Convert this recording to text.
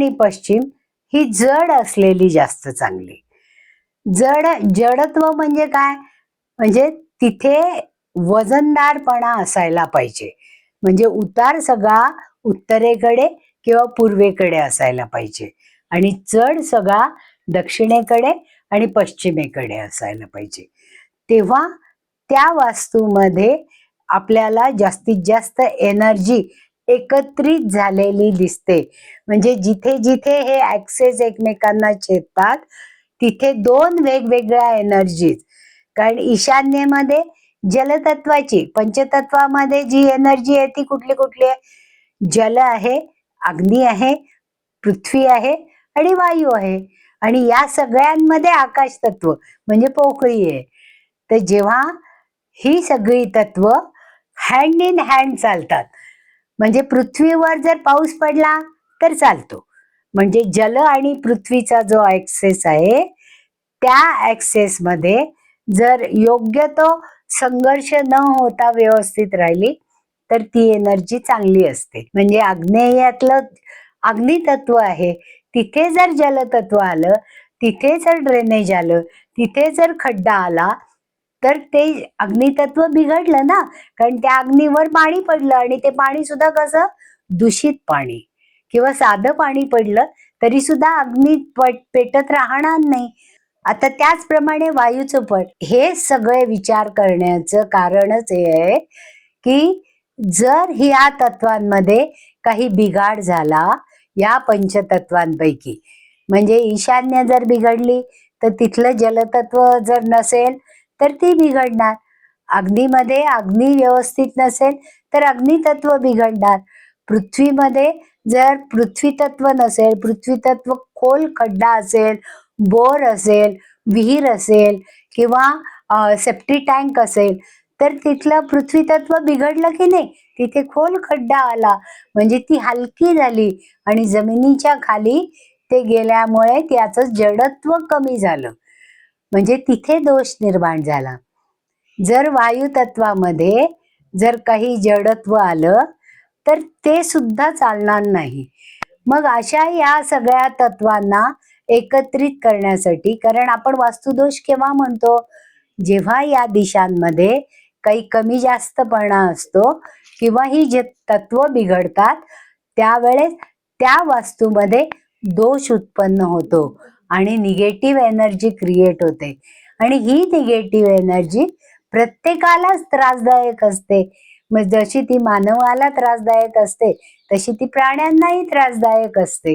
आणि पश्चिम ही जड असलेली जास्त चांगली. जड जडत्व म्हणजे काय? म्हणजे तिथे वजनदारपणा असायला पाहिजे. म्हणजे उतार सगळा उत्तरेकडे किंवा पूर्वेकडे असायला पाहिजे. आणि चढ सगळा दक्षिणेकडे आणि पश्चिमेकडे असायला पाहिजे. तेव्हा त्या वास्तूमध्ये आपल्याला जास्तीत जास्त एनर्जी एकत्रित झालेली दिसते. म्हणजे जिथे जिथे हे ऍक्सेस एकमेकांना छेदतात तिथे दोन वेगवेगळ्या एनर्जीज कारण ईशान्येमध्ये जलतत्वाची पंचतत्वामध्ये जी एनर्जी आहे ती कुठली कुठली आहे? जल आहे अग्नी आहे पृथ्वी आहे आणि वायू आहे. आणि या सगळ्यांमध्ये आकाश तत्व म्हणजे पोकळी आहे. तर जेव्हा ही सगळी तत्व हँड इन हँड चालतात म्हणजे पृथ्वीवर जर पाऊस पडला तर चालतो. म्हणजे जल आणि पृथ्वीचा जो ऍक्सेस आहे त्या ऍक्सेस मध्ये जर योग्य तो संघर्ष न होता व्यवस्थित राहिली तर ती एनर्जी चांगली असते. म्हणजे आग्नेयातलं अग्नितत्व आहे. तिथे जर जलतत्व आलं तिथे जर ड्रेनेज आलं तिथे जर खड्डा आला तर ते अग्नितत्व बिघडलं ना कारण त्या अग्नीवर पाणी पडलं आणि ते पाणी सुद्धा कसं? दूषित पाणी किंवा साधं पाणी पडलं तरी सुद्धा अग्नी पट- पेटत राहणार नाही. आता त्याचप्रमाणे वायूचं पण हे सगळे विचार करण्याचं कारणच हे आहे की जर ह्या तत्वांमध्ये काही बिघाड झाला या पंचतत्वांपैकी म्हणजे ईशान्य जर बिघडली तर तिथलं जलतत्व जर नसेल तर ती बिघडणार. अग्नीमध्ये अग्नी व्यवस्थित नसेल तर अग्नितत्व बिघडणार. पृथ्वीमध्ये जर पृथ्वी तत्व नसेल पृथ्वी तत्व खोल खड्डा असेल बोर असेल विहीर असेल किंवा सेफ्टी टँक असेल तर तिथलं पृथ्वी तत्व बिघडलं की नाही? तिथे खोल खड्डा आला. म्हणजे ती हलकी झाली आणि जमिनीच्या खाली ते गेल्यामुळे त्याचं जडत्व कमी झालं. म्हणजे तिथे दोष निर्माण झाला. जर वायू तत्वामध्ये जर काही जडत्व आलं तर ते सुद्धा चालणार नाही. मग अशा या सगळ्या तत्वांना एकत्रित करण्यासाठी कारण आपण वास्तुदोष केव्हा म्हणतो? जेव्हा या दिशांमध्ये काही कमी जास्तपणा असतो किंवा ही जे तत्व बिघडतात त्यावेळेस त्या वास्तूमध्ये दोष उत्पन्न होतो आणि निगेटिव्ह एनर्जी क्रिएट होते. आणि ही निगेटिव्ह एनर्जी प्रत्येकालाच त्रासदायक असते. मग जशी ती मानवाला त्रासदायक असते तशी ती प्राण्यांनाही त्रासदायक असते.